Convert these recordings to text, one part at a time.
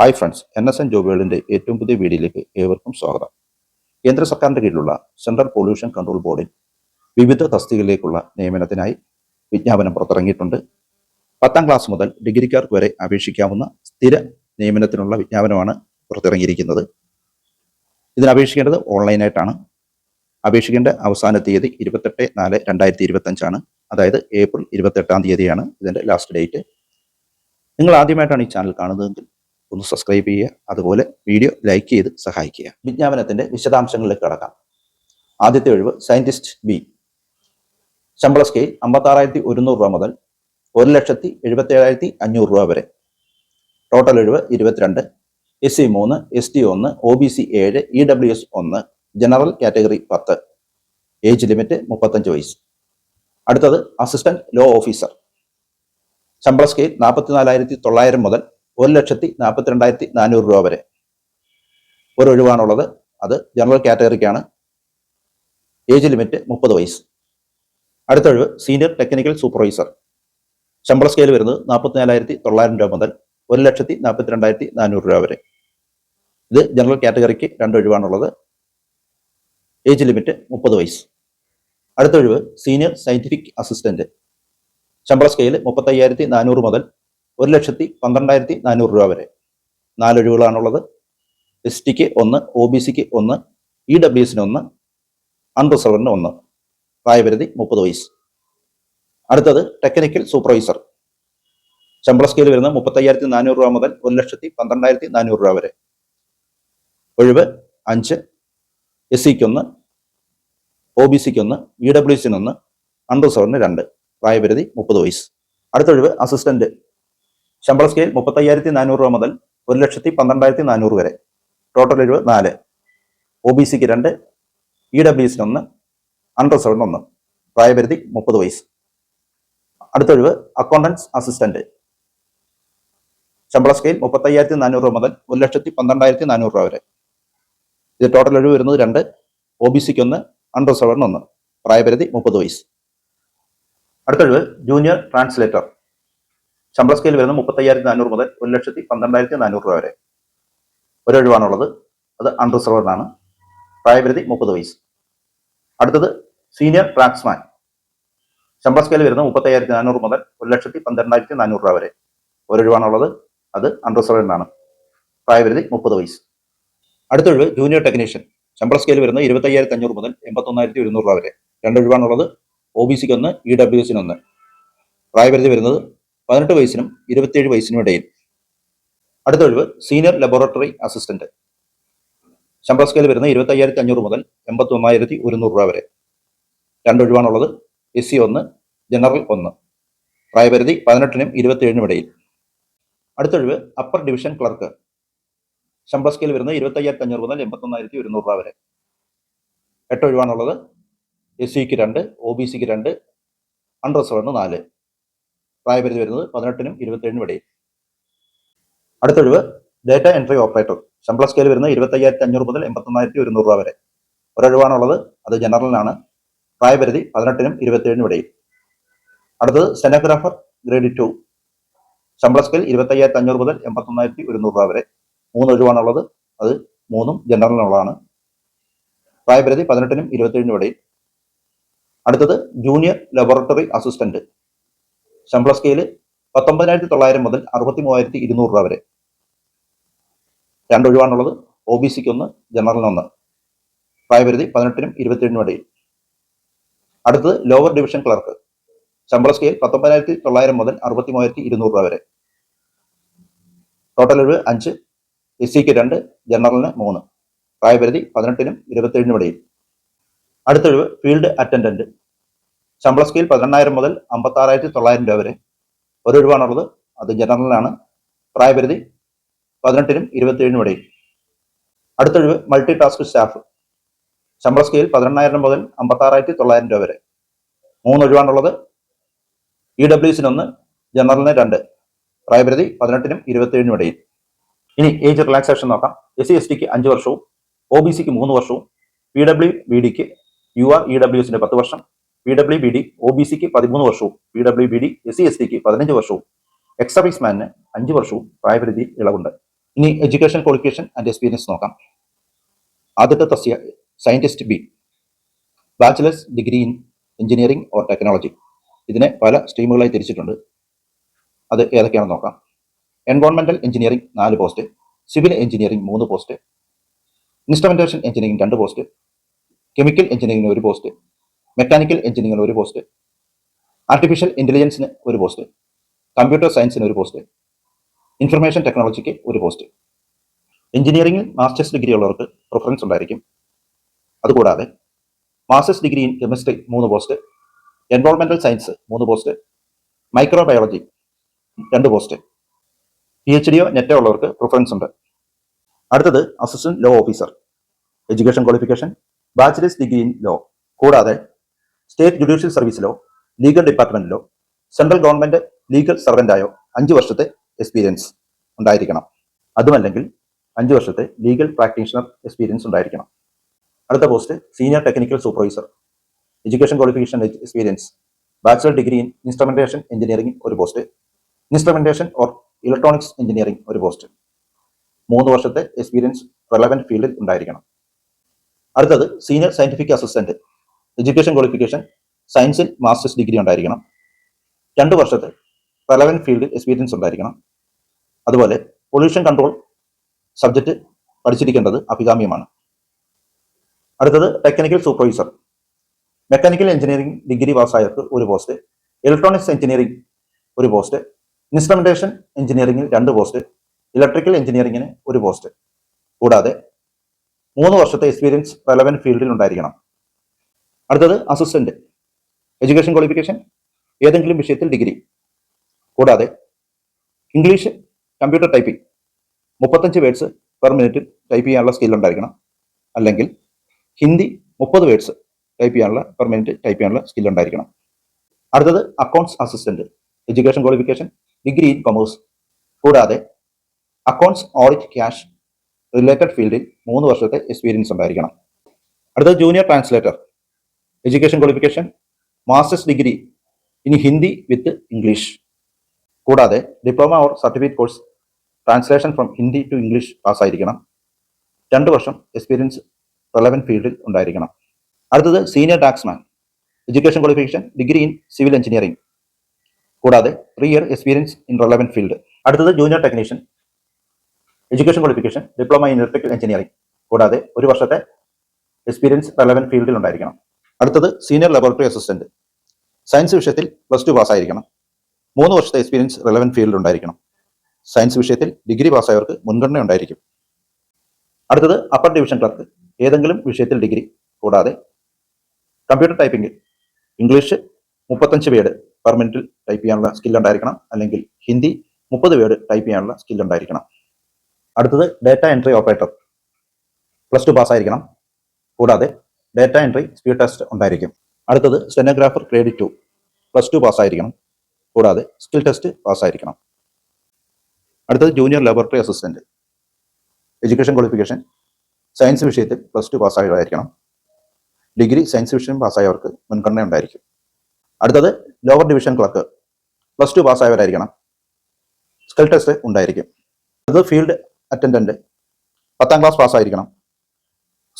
Hi friends N S N ജോബുകളിന്റെ ഏറ്റവും പുതിയ വീഡിയോയിലേക്ക് ഏവർക്കും സ്വാഗതം. കേന്ദ്ര സർക്കാരിന്റെ കീഴിലുള്ള സെൻട്രൽ പൊല്യൂഷൻ കൺട്രോൾ ബോർഡിൽ വിവിധ തസ്തികയിലേക്കുള്ള നിയമനത്തിനായി വിജ്ഞാപനം പുറത്തിറങ്ങിയിട്ടുണ്ട്. പത്താം ക്ലാസ് മുതൽ ഡിഗ്രിക്കാർക്ക് വരെ അപേക്ഷിക്കാവുന്ന സ്ഥിര നിയമനത്തിനുള്ള വിജ്ഞാപനമാണ് പുറത്തിറങ്ങിയിരിക്കുന്നത്. ഇതിന് അപേക്ഷിക്കേണ്ടത് ഓൺലൈനായിട്ടാണ് അപേക്ഷിക്കേണ്ട അവസാന തീയതി ഇരുപത്തെട്ട് നാല് രണ്ടായിരത്തി ഇരുപത്തഞ്ചാണ് അതായത് ഏപ്രിൽ ഇരുപത്തെട്ടാം തീയതിയാണ് ഇതിന്റെ ലാസ്റ്റ് ഡേറ്റ് നിങ്ങൾ ആദ്യമായിട്ടാണ് ഈ ചാനൽ കാണുന്നതെങ്കിൽ ഒന്ന് സബ്സ്ക്രൈബ് ചെയ്യുക അതുപോലെ വീഡിയോ ലൈക്ക് ചെയ്ത് സഹായിക്കുക. വിജ്ഞാപനത്തിന്റെ വിശദാംശങ്ങളിലേക്ക് കടക്കാം. ആദ്യത്തെ ഒഴിവ് സയന്റിസ്റ്റ് ബി ശമ്പള സ്കെയിൽ അമ്പത്താറായിരത്തി ഒരുന്നൂറ് രൂപ മുതൽ ഒരു ലക്ഷത്തി എഴുപത്തി ഏഴായിരത്തി അഞ്ഞൂറ് രൂപ വരെ. ടോട്ടൽ ഒഴിവ് ഇരുപത്തിരണ്ട്. എസ് സി മൂന്ന് എസ് ടി ഒന്ന് ഒ ബി സി ഏഴ് ഇ ഡബ്ല്യു എസ് ഒന്ന് ജനറൽ കാറ്റഗറി പത്ത്. ഏജ് ലിമിറ്റ് മുപ്പത്തഞ്ച് വയസ്സ്. അടുത്തത് അസിസ്റ്റന്റ് ലോ ഓഫീസർ ശമ്പള സ്കെയിൽ നാൽപ്പത്തിനാലായിരത്തി തൊള്ളായിരം മുതൽ ഒരു ലക്ഷത്തി നാൽപ്പത്തിരണ്ടായിരത്തി നാനൂറ് രൂപ വരെ ഒരു ഒഴിവാണുള്ളത് അത് ജനറൽ കാറ്റഗറിക്കാണ് ഏജ് ലിമിറ്റ് മുപ്പത് വയസ്സ്. അടുത്ത ഒഴിവ് സീനിയർ ടെക്നിക്കൽ സൂപ്പർവൈസർ ശമ്പള സ്കെയിൽ വരുന്നത് നാൽപ്പത്തിനാലായിരത്തി തൊള്ളായിരം രൂപ മുതൽ ഒരു ലക്ഷത്തി നാൽപ്പത്തിരണ്ടായിരത്തി നാനൂറ് രൂപ വരെ. ഇത് ജനറൽ കാറ്റഗറിക്ക് രണ്ട് ഒഴിവാണുള്ളത്. ഏജ് ലിമിറ്റ് മുപ്പത് വയസ്സ്. അടുത്ത ഒഴിവ് സീനിയർ സയന്റിഫിക് അസിസ്റ്റന്റ് ശമ്പള സ്കെയിൽ മുപ്പത്തയ്യായിരത്തി നാനൂറ് മുതൽ ഒരു ലക്ഷത്തി പന്ത്രണ്ടായിരത്തി നാനൂറ് രൂപ വരെ. നാലൊഴിവുകളാണുള്ളത്. എസ് ടിക്ക് ഒന്ന് ഒ ബി സിക്ക് ഒന്ന് ഇ ഡബ്ല്യു എസിന് ഒന്ന് അൺറിസർവറിന് ഒന്ന്. പ്രായപരിധി മുപ്പത് വയസ്സ്. അടുത്തത് ടെക്നിക്കൽ സൂപ്പർവൈസർ. ശമ്പള സ്കെയിൽ വരുന്ന മുപ്പത്തയ്യായിരത്തി നാനൂറ് രൂപ മുതൽ ഒരു ലക്ഷത്തി പന്ത്രണ്ടായിരത്തി നാനൂറ് രൂപ വരെ. ഒഴിവ് അഞ്ച് എസ് സിക്ക് ഒന്ന് ഒ ബി സിക്ക് ഒന്ന് ഇ ഡബ്ല്യു എസിന് ഒന്ന് അൺറിസർവറിന് രണ്ട്. പ്രായപരിധി മുപ്പത് വയസ്സ്. അടുത്ത ഒഴിവ് അസിസ്റ്റന്റ്. ശമ്പള സ്കെയിൽ മുപ്പത്തയ്യായിരത്തി നാനൂറ് രൂപ മുതൽ ഒരു ലക്ഷത്തി പന്ത്രണ്ടായിരത്തി നാനൂറ് വരെ. ടോട്ടൽ എഴുപത് നാല് ഒ ബി സിക്ക് രണ്ട് ഇ ഡബ്ല്യു എസിന് ഒന്ന് അൺറിസർവ്ഡ് ഒന്ന്. പ്രായപരിധി മുപ്പത് വയസ്സ്. അടുത്ത ഒഴിവ് അക്കൗണ്ടൻസ് അസിസ്റ്റന്റ് ശമ്പള സ്കെയിൽ മുപ്പത്തയ്യായിരത്തി നാനൂറ് രൂപ മുതൽ ഒരു ലക്ഷത്തി പന്ത്രണ്ടായിരത്തി നാനൂറ് രൂപ വരെ. ഇത് ടോട്ടൽ ഒഴിവ് വരുന്നത് രണ്ട് ഒ ബി സിക്ക് ഒന്ന് അൺറിസർവറിന് ഒന്ന്. പ്രായപരിധി മുപ്പത് വയസ്സ്. അടുത്ത ഒഴിവ് ജൂനിയർ ട്രാൻസ്ലേറ്റർ ശമ്പള സ്കെയിൽ വരുന്നത് മുപ്പത്തയ്യായിരത്തി നാനൂറ് മുതൽ ഒരു ലക്ഷത്തി പന്ത്രണ്ടായിരത്തി നാനൂറ് രൂപ വരെ. ഒരൊഴിവാണുള്ളത് അത് അൺറിസർവ്ഡ് ആണ്. പ്രായപരിധി മുപ്പത് വയസ്സ്. അടുത്തത് സീനിയർ ട്രാക്സ്മാൻ ശമ്പള സ്കെയിൽ വരുന്നത് മുപ്പത്തയ്യായിരത്തി നാനൂറ് മുതൽ ഒരു ലക്ഷത്തി പന്ത്രണ്ടായിരത്തി നാനൂറ് രൂപ വരെ. ഒരൊഴിവാണുള്ളത് അത് അൺറിസർവ്ഡ് ആണ്. പ്രായപരിധി മുപ്പത് വയസ്സ്. അടുത്തൊഴിവ് ജൂനിയർ ടെക്നീഷ്യൻ ശമ്പള സ്കെയിൽ വരുന്നത് ഇരുപത്തയ്യായിരത്തി അഞ്ഞൂറ് മുതൽ എൺപത്തൊന്നായിരത്തി ഒരുന്നൂറ് രൂപ വരെ. രണ്ടൊഴിവാണുള്ളത് ഒ ബി സിക്ക് ഒന്ന് ഇ ഡബ്ല്യു എസിനൊന്ന് പ്രായപരിധി വരുന്നത് പതിനെട്ട് വയസ്സിനും ഇരുപത്തിയേഴ് വയസ്സിനും ഇടയിൽ. അടുത്ത ഒഴിവ് സീനിയർ ലബോറട്ടറി അസിസ്റ്റന്റ് ശമ്പള സ്കെയിൽ വരുന്ന ഇരുപത്തി അയ്യായിരത്തി അഞ്ഞൂറ് മുതൽ എൺപത്തി ഒന്നായിരത്തി ഒരുന്നൂറ് രൂപ വരെ. രണ്ടൊഴിവാണുള്ളത് എസ് സി ഒന്ന് ജനറൽ ഒന്ന്. പ്രായപരിധി പതിനെട്ടിനും ഇരുപത്തിയേഴിനും ഇടയിൽ. അടുത്തൊഴിവ് അപ്പർ ഡിവിഷൻ ക്ലർക്ക് ശമ്പള സ്കെയിൽ വരുന്നത് ഇരുപത്തി അയ്യായിരത്തി അഞ്ഞൂറ് മുതൽ എൺപത്തൊന്നായിരത്തി ഒരുന്നൂറ് രൂപ വരെ. എട്ടൊഴിവാണുള്ളത് എസ് സിക്ക് രണ്ട് ഒ ബി സിക്ക് രണ്ട് അൺറിസർവ്ഡ് നാല്. പ്രായപരിധി വരുന്നത് പതിനെട്ടിനും ഇരുപത്തിയേഴിനും ഇടയിൽ. അടുത്തൊഴിവ് ഡേറ്റ എൻട്രി ഓപ്പറേറ്റർ ശമ്പള സ്കെയിൽ വരുന്നത് ഇരുപത്തയ്യായിരത്തി അഞ്ഞൂറ് മുതൽ എൺപത്തൊന്നായിരത്തി ഒരുന്നൂറ് രൂപ വരെ. ഒരൊഴിവാണുള്ളത് അത് ജനറലിനാണ്. പ്രായപരിധി പതിനെട്ടിനും ഇരുപത്തിയേഴിനും ഇടയിൽ. അടുത്തത് സെനോഗ്രാഫർ ഗ്രേഡ് ടു ശമ്പള സ്കെയിൽ ഇരുപത്തയ്യായിരത്തി അഞ്ഞൂറ് മുതൽ എൺപത്തൊന്നായിരത്തി ഒരുന്നൂറ് രൂപ വരെ. മൂന്ന് ഒഴിവാണുള്ളത് അത് മൂന്നും ജനറലിനുള്ളതാണ്. പ്രായപരിധി പതിനെട്ടിനും ഇരുപത്തിയേഴിനും ഇടയിൽ. അടുത്തത് ജൂനിയർ ലബോറട്ടറി അസിസ്റ്റന്റ് ശമ്പള സ്കെയിൽ പത്തൊമ്പതിനായിരത്തി തൊള്ളായിരം മുതൽ അറുപത്തി മൂവായിരത്തി ഇരുന്നൂറ് രൂപ വരെ രണ്ടൊഴിവാണുള്ളത് ഒ ബി സിക്ക് ഒന്ന് ജനറലിന് ഒന്ന്. പ്രായപരിധി പതിനെട്ടിനും ഇരുപത്തിയേഴിനും ഇടയിൽ. അടുത്തത് ലോവർ ഡിവിഷൻ ക്ലർക്ക് ശമ്പള സ്കെയിൽ പത്തൊമ്പതിനായിരത്തി തൊള്ളായിരം മുതൽ അറുപത്തി മൂവായിരത്തി ഇരുന്നൂറ് രൂപ വരെ. ടോട്ടൽ ഒഴിവ് അഞ്ച് എസ് സിക്ക് രണ്ട് ജനറലിന് മൂന്ന്. പ്രായപരിധി പതിനെട്ടിനും ഇരുപത്തിയേഴിനും ഇടയിൽ. അടുത്തൊഴിവ് ഫീൽഡ് അറ്റൻഡന്റ് ശമ്പള സ്കെയിൽ പതിനെണ്ണായിരം മുതൽ അമ്പത്താറായിരത്തി തൊള്ളായിരം രൂപ വരെ. ഒരു ഒഴിവാണുള്ളത്. അത് ജനറലിലാണ്. പ്രായപരിധി പതിനെട്ടിനും ഇരുപത്തിയേഴിനും ഇടയിൽ. അടുത്തൊഴിവ് മൾട്ടി ടാസ്ക് സ്റ്റാഫ്. ശമ്പള സ്കെയിൽ പതിനെണ്ണായിരം മുതൽ അമ്പത്താറായിരത്തി തൊള്ളായിരം രൂപ വരെ. മൂന്ന് ഒഴിവാണുള്ളത്. ഇ ഡബ്ല്യുസിന് ഒന്ന് ജനറലിന് രണ്ട്. പ്രായപരിധി പതിനെട്ടിനും ഇരുപത്തിയേഴിനും ഇടയിൽ. ഇനി ഏജ് റിലാക്സേഷൻ നോക്കാം. എസ് സി എസ് ടിക്ക് അഞ്ച് വർഷവും ഒ ബി സിക്ക് മൂന്ന് വർഷവും പി ഡബ്ല്യു ബി ഡിക്ക് യു ആർ ഇ ഡബ്ല്യു എസിന്റെ പത്ത് വർഷം P W B D O B സിക്ക് പതിമൂന്ന് വർഷവും P W B D S C S tick പതിനഞ്ച് വർഷവും എക്സ് സർവീസ് മാനിന് അഞ്ച് വർഷവും പ്രായപരിധി ഇളവുണ്ട്. ഇനി എഡ്യൂക്കേഷൻ ക്വാളിഫിക്കേഷൻ ആൻഡ് എക്സ്പീരിയൻസ് നോക്കാം. ആദ്യത്തെ തസ്യ scientist B bachelor's degree in engineering or technology ഇതിനെ പല സ്ട്രീമുകളായി തിരിച്ചിട്ടുണ്ട്. അത് ഏതൊക്കെയാണെന്ന് നോക്കാം. എൻവോൺമെന്റൽ എഞ്ചിനീയറിംഗ് നാല് പോസ്റ്റ് സിവിൽ എഞ്ചിനീയറിംഗ് മൂന്ന് പോസ്റ്റ് ഇൻസ്ട്രുമെന്റേഷൻ എഞ്ചിനീയറിംഗ് രണ്ട് പോസ്റ്റ് കെമിക്കൽ എഞ്ചിനീയറിംഗ് ഒരു പോസ്റ്റ് മെക്കാനിക്കൽ എഞ്ചിനീയറിംഗിന് ഒരു പോസ്റ്റ് ആർട്ടിഫിഷ്യൽ ഇന്റലിജൻസിന് ഒരു പോസ്റ്റ് കമ്പ്യൂട്ടർ സയൻസിന് ഒരു പോസ്റ്റ് ഇൻഫർമേഷൻ ടെക്നോളജിക്ക് ഒരു പോസ്റ്റ് എഞ്ചിനീയറിംഗിൽ മാസ്റ്റേഴ്സ് ഡിഗ്രി ഉള്ളവർക്ക് പ്രിഫറൻസ് ഉണ്ടായിരിക്കും. അതുകൂടാതെ മാസ്റ്റേഴ്സ് ഡിഗ്രി ഇൻ കെമിസ്ട്രി മൂന്ന് പോസ്റ്റ് എൻവോൾമെന്റൽ സയൻസ് മൂന്ന് പോസ്റ്റ് മൈക്രോബയോളജി രണ്ട് പോസ്റ്റ് പി എച്ച് ഡിയോ നെറ്റോ ഉള്ളവർക്ക് പ്രിഫറൻസ് ഉണ്ട്. അടുത്തത് assistant law officer education qualification bachelor's degree in law കൂടാതെ സ്റ്റേറ്റ് ജുഡീഷ്യൽ സർവീസിലോ ലീഗൽ ഡിപ്പാർട്ട്മെന്റിലോ സെൻട്രൽ ഗവൺമെന്റ് ലീഗൽ സർവന്റായോ അഞ്ച് വർഷത്തെ എക്സ്പീരിയൻസ് ഉണ്ടായിരിക്കണം. അതുമല്ലെങ്കിൽ അഞ്ച് വർഷത്തെ ലീഗൽ പ്രാക്ടീഷണർ എക്സ്പീരിയൻസ് ഉണ്ടായിരിക്കണം. അടുത്ത post senior technical supervisor education qualification experience bachelor degree in instrumentation engineering ഒരു post instrumentation or electronics engineering ഒരു പോസ്റ്റ് മൂന്ന് വർഷത്തെ എക്സ്പീരിയൻസ് റെലവന്റ് ഫീൽഡിൽ ഉണ്ടായിരിക്കണം. അടുത്തത് senior scientific assistant education qualification സയൻസിൽ മാസ്റ്റേഴ്സ് ഡിഗ്രി ഉണ്ടായിരിക്കണം. രണ്ട് വർഷത്തെ റെലവന്റ് ഫീൽഡിൽ എക്സ്പീരിയൻസ് ഉണ്ടായിരിക്കണം. അതുപോലെ പൊല്യൂഷൻ കൺട്രോൾ സബ്ജക്റ്റ് പഠിച്ചിരിക്കേണ്ടത് അഭികാമ്യമാണ്. അടുത്തത് technical supervisor mechanical engineering degree പാസ്സായവർക്ക് ഒരു പോസ്റ്റ് ഇലക്ട്രോണിക്സ് എഞ്ചിനീയറിംഗ് ഒരു പോസ്റ്റ് ഇൻസ്ട്രുമെന്റേഷൻ എഞ്ചിനീയറിംഗിൽ രണ്ട് പോസ്റ്റ് ഇലക്ട്രിക്കൽ എഞ്ചിനീയറിംഗിന് ഒരു പോസ്റ്റ് കൂടാതെ മൂന്ന് വർഷത്തെ എക്സ്പീരിയൻസ് റെലവന്റ് ഫീൽഡിൽ ഉണ്ടായിരിക്കണം. അടുത്തത് അസിസ്റ്റന്റ്. എഡ്യൂക്കേഷൻ ക്വാളിഫിക്കേഷൻ ഏതെങ്കിലും വിഷയത്തിൽ ഡിഗ്രി. കൂടാതെ ഇംഗ്ലീഷ് കമ്പ്യൂട്ടർ ടൈപ്പിംഗ് മുപ്പത്തഞ്ച് വേർഡ്സ് പെർ മിനിറ്റ് ടൈപ്പ് ചെയ്യാനുള്ള സ്കിൽ ഉണ്ടായിരിക്കണം. അല്ലെങ്കിൽ ഹിന്ദി മുപ്പത് വേർഡ്സ് ടൈപ്പ് ചെയ്യാനുള്ള പെർ മിനിറ്റ് ടൈപ്പ് ചെയ്യാനുള്ള സ്കിൽ ഉണ്ടായിരിക്കണം. അടുത്തത് accounts assistant education qualification degree in commerce കൂടാതെ അക്കൗണ്ട്സ് ഓഡിറ്റ് ക്യാഷ് റിലേറ്റഡ് ഫീൽഡിൽ മൂന്ന് വർഷത്തെ എക്സ്പീരിയൻസ് ഉണ്ടായിരിക്കണം. അടുത്തത് junior translator education qualification masters degree in Hindi with English കൂടാതെ diploma or certificate course translation from Hindi to English പാസ്സായിരിക്കണം. രണ്ട് വർഷം experience relevant ഫീൽഡിൽ ഉണ്ടായിരിക്കണം. അടുത്തത് senior taxman education qualification degree in civil engineering കൂടാതെ three year experience in relevant field അടുത്തത് junior technician education qualification diploma in electrical engineering കൂടാതെ ഒരു വർഷത്തെ എക്സ്പീരിയൻസ് റെലവന്റ് ഫീൽഡിൽ ഉണ്ടായിരിക്കണം. അടുത്തത് സീനിയർ ലബോറട്ടറി അസിസ്റ്റന്റ് സയൻസ് വിഷയത്തിൽ പ്ലസ് ടു പാസ്സായിരിക്കണം മൂന്ന് വർഷത്തെ എക്സ്പീരിയൻസ് റെലവന്റ് ഫീൽഡിൽ ഉണ്ടായിരിക്കണം. സയൻസ് വിഷയത്തിൽ ഡിഗ്രി പാസ്സായവർക്ക് മുൻഗണന ഉണ്ടായിരിക്കും. അടുത്തത് അപ്പർ ഡിവിഷൻ ക്ലർക്ക് ഏതെങ്കിലും വിഷയത്തിൽ ഡിഗ്രി കൂടാതെ കമ്പ്യൂട്ടർ ടൈപ്പിംഗ് ഇംഗ്ലീഷ് മുപ്പത്തഞ്ച് വേഡ് പെർ മിനിറ്റിൽ ടൈപ്പ് ചെയ്യാനുള്ള സ്കിൽ ഉണ്ടായിരിക്കണം. അല്ലെങ്കിൽ ഹിന്ദി മുപ്പത് വേഡ് ടൈപ്പ് ചെയ്യാനുള്ള സ്കിൽ ഉണ്ടായിരിക്കണം. അടുത്തത് data entry operator plus two പാസ്സായിരിക്കണം കൂടാതെ ഡേറ്റ എൻട്രി സ്പീഡ് ടെസ്റ്റ് ഉണ്ടായിരിക്കും. അടുത്തത് stenographer grade two plus two പാസ്സായിരിക്കണം കൂടാതെ സ്കിൽ ടെസ്റ്റ് പാസ്സായിരിക്കണം അടുത്തത് junior laboratory assistant education qualification science വിഷയത്തിൽ പ്ലസ് ടു പാസ്സായവരായിരിക്കണം ഡിഗ്രി സയൻസ് വിഷയം പാസ്സായവർക്ക് മുൻഗണന ഉണ്ടായിരിക്കും. അടുത്തത് lower division clerk plus two പാസ്സായവരായിരിക്കണം skill test ഉണ്ടായിരിക്കും. അടുത്തത് ഫീൽഡ് അറ്റൻഡന്റ് പത്താം ക്ലാസ് പാസ്സായിരിക്കണം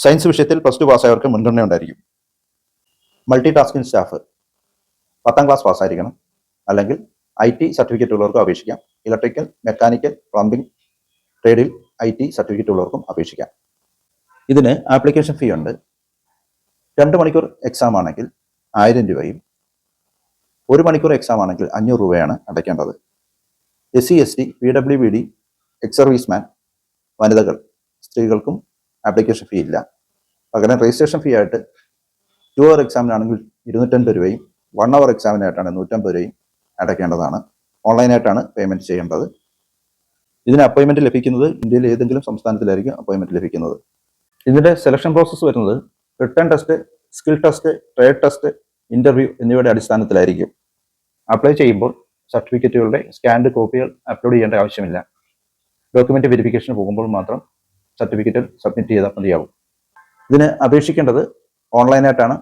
സയൻസ് വിഷയത്തിൽ പ്ലസ് ടു പാസ്സായവർക്ക് മുൻഗണന ഉണ്ടായിരിക്കും. മൾട്ടി ടാസ്കിംഗ് സ്റ്റാഫ് പത്താം ക്ലാസ് പാസ്സായിരിക്കണം. അല്ലെങ്കിൽ ഐ ടി സർട്ടിഫിക്കറ്റ് ഉള്ളവർക്കും അപേക്ഷിക്കാം. ഇലക്ട്രിക്കൽ മെക്കാനിക്കൽ പ്ലംബിംഗ് ട്രേഡിൽ ഐ ടി സർട്ടിഫിക്കറ്റ് ഉള്ളവർക്കും അപേക്ഷിക്കാം. ഇതിന് ആപ്ലിക്കേഷൻ ഫീ ഉണ്ട്. രണ്ട് മണിക്കൂർ എക്സാം ആണെങ്കിൽ ആയിരം രൂപയും ഒരു മണിക്കൂർ എക്സാം ആണെങ്കിൽ അഞ്ഞൂറ് രൂപയാണ് അടയ്ക്കേണ്ടത്. S C S T P W B D ex serviceman വനിതകൾ സ്ത്രീകൾക്കും ആപ്ലിക്കേഷൻ ഫീ ഇല്ല. പകരം രജിസ്ട്രേഷൻ ഫീ ആയിട്ട് ടു അവർ എക്സാമിനാണെങ്കിൽ ഇരുന്നൂറ്റൻപത് രൂപയും വൺ അവർ എക്സാമിനായിട്ടാണ് നൂറ്റമ്പത് രൂപയും അടയ്ക്കേണ്ടതാണ്. ഓൺലൈനായിട്ടാണ് പേയ്മെന്റ് ചെയ്യേണ്ടത്. ഇതിന് അപ്പോയിൻമെന്റ് ലഭിക്കുന്നത് ഇന്ത്യയിലെ ഏതെങ്കിലും സംസ്ഥാനത്തിലായിരിക്കും അപ്പോയിൻമെന്റ് ലഭിക്കുന്നത്. ഇതിന്റെ സെലക്ഷൻ പ്രോസസ്സ് വരുന്നത് written test skill test trade test interview എന്നിവയുടെ അടിസ്ഥാനത്തിലായിരിക്കും. അപ്ലൈ ചെയ്യുമ്പോൾ സർട്ടിഫിക്കറ്റുകളുടെ സ്കാൻഡ് കോപ്പികൾ അപ്ലോഡ് ചെയ്യേണ്ട ആവശ്യമില്ല. ഡോക്യുമെന്റ് വെരിഫിക്കേഷന് പോകുമ്പോൾ മാത്രം സർട്ടിഫിക്കറ്റ് സബ്മിറ്റ് ചെയ്താൽ മതിയാവും. ഇതിന് അപേക്ഷിക്കേണ്ടത് ഓൺലൈനായിട്ടാണ്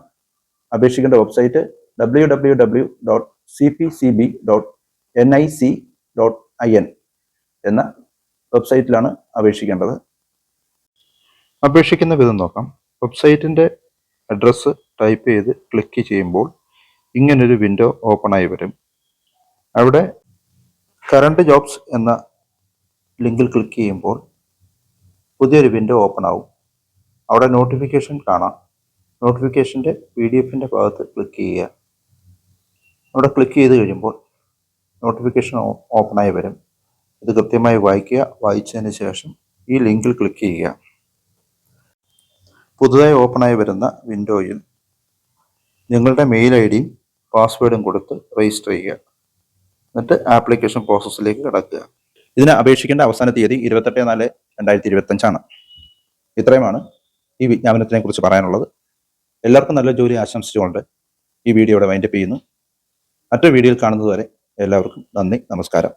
അപേക്ഷിക്കേണ്ട website W W W dot C P C B dot N I C dot I N എന്ന വെബ്സൈറ്റിലാണ് അപേക്ഷിക്കേണ്ടത്. അപേക്ഷിക്കുന്ന വിധം നോക്കാം. വെബ്സൈറ്റിന്റെ അഡ്രസ്സ് ടൈപ്പ് ചെയ്ത് ക്ലിക്ക് ചെയ്യുമ്പോൾ ഇങ്ങനൊരു വിൻഡോ ഓപ്പൺ ആയി വരും. അവിടെ കറണ്ട് ജോബ്സ് എന്ന ലിങ്കിൽ ക്ലിക്ക് ചെയ്യുമ്പോൾ പുതിയൊരു വിൻഡോ ഓപ്പൺ ആവും. അവിടെ നോട്ടിഫിക്കേഷൻ കാണാം. നോട്ടിഫിക്കേഷന്റെ പി ഡി എഫിന്റെ ഭാഗത്ത് ക്ലിക്ക് ചെയ്യുക. അവിടെ ക്ലിക്ക് ചെയ്ത് കഴിയുമ്പോൾ നോട്ടിഫിക്കേഷൻ ഓപ്പണായി വരും. ഇത് കൃത്യമായി വായിക്കുക. വായിച്ചതിന് ശേഷം ഈ ലിങ്കിൽ ക്ലിക്ക് ചെയ്യുക. പുതുതായി ഓപ്പണായി വരുന്ന വിൻഡോയിൽ നിങ്ങളുടെ മെയിൽ ഐ ഡിയും പാസ്വേഡും കൊടുത്ത് രജിസ്റ്റർ ചെയ്യുക. എന്നിട്ട് ആപ്ലിക്കേഷൻ പ്രോസസ്സിലേക്ക് കിടക്കുക. ഇതിന് അപേക്ഷിക്കേണ്ട അവസാന തീയതി ഇരുപത്തെട്ട് നാല് രണ്ടായിരത്തി ഇരുപത്തഞ്ചാണ് ഇത്രയുമാണ് ഈ വിജ്ഞാപനത്തിനെ കുറിച്ച് പറയാനുള്ളത്. എല്ലാവർക്കും നല്ല ജോലി ആശംസിച്ചുകൊണ്ട് ഈ വീഡിയോ ഇവിടെ വൈൻഡപ്പ് ചെയ്യുന്നു. മറ്റൊരു വീഡിയോയിൽ കാണുന്നതുവരെ എല്ലാവർക്കും നന്ദി നമസ്കാരം.